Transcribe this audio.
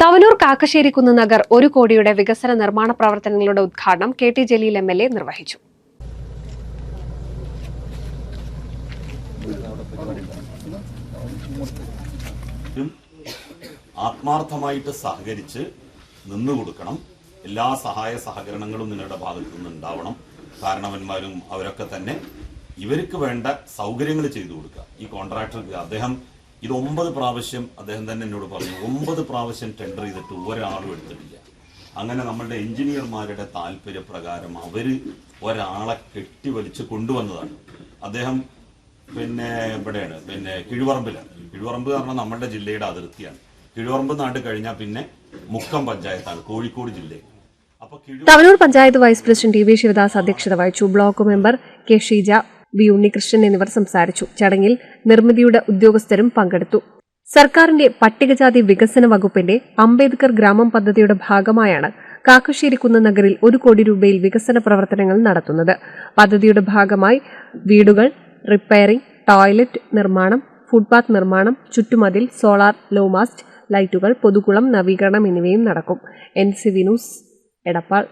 തവനൂർ കാക്കശ്ശേരി നഗർ ഒരു കോടിയുടെ വികസന നിർമ്മാണ പ്രവർത്തനങ്ങളുടെ ഉദ്ഘാടനം K T Jaleel M L A നിർവഹിച്ചു. ആത്മാർത്ഥമായിട്ട് സഹകരിച്ച് നിന്നു കൊടുക്കണം എല്ലാ സഹായ സഹകരണങ്ങളും നിങ്ങളുടെ ഭാഗത്തു നിന്ന് ഉണ്ടാവണം കാരണവന്മാരും അവരൊക്കെ തന്നെ ഇവർക്ക് വേണ്ട സൗകര്യങ്ങൾ ചെയ്തു കൊടുക്കുക. ഈ കോൺട്രാക്ടർക്ക് അദ്ദേഹം ഇത് ഒമ്പത് പ്രാവശ്യം അദ്ദേഹം തന്നെ എന്നോട് പറഞ്ഞു ഒമ്പത് പ്രാവശ്യം ടെൻഡർ ചെയ്തിട്ട് ഒരാളും എടുത്തിട്ടില്ല. അങ്ങനെ നമ്മളുടെ എഞ്ചിനീയർമാരുടെ താല്പര്യപ്രകാരം അവർ ഒരാളെ കെട്ടിവലിച്ച് കൊണ്ടുവന്നതാണ്. അദ്ദേഹം പിന്നെ ഇവിടെയാണ് പിന്നെ കിഴുവറമ്പിലാണ്. കിഴുവറമ്പ് കാരണം നമ്മളുടെ ജില്ലയുടെ അതിർത്തിയാണ്. കിഴുവറമ്പ് നാട് കഴിഞ്ഞാൽ പിന്നെ മുക്കം പഞ്ചായത്താണ് കോഴിക്കോട് ജില്ലയിൽ. Thavanur panchayat vice president T V Sivadas അധ്യക്ഷത വഹിച്ചു. Block member K Sheeja V Unnikrishnan എന്നിവർ സംസാരിച്ചു. ചടങ്ങിൽ നിർമ്മിതിയുടെ ഉദ്യോഗസ്ഥരും പങ്കെടുത്തു. സർക്കാരിന്റെ പട്ടികജാതി വികസന വകുപ്പിന്റെ അംബേദ്കർ ഗ്രാമം പദ്ധതിയുടെ ഭാഗമായാണ് കാക്കശ്ശേരിക്കുന്ന് നഗറിൽ ഒരു കോടി രൂപയിൽ വികസന പ്രവർത്തനങ്ങൾ നടത്തുന്നത്. പദ്ധതിയുടെ ഭാഗമായി വീടുകൾ റിപ്പയറിംഗ് ടോയ്ലറ്റ് നിർമ്മാണം ഫുട്പാത്ത് നിർമ്മാണം ചുറ്റുമതിൽ സോളാർ ലോമാസ്റ്റ് ലൈറ്റുകൾ പൊതുകുളം നവീകരണം എന്നിവയും നടക്കും. N C Vinus Edappal.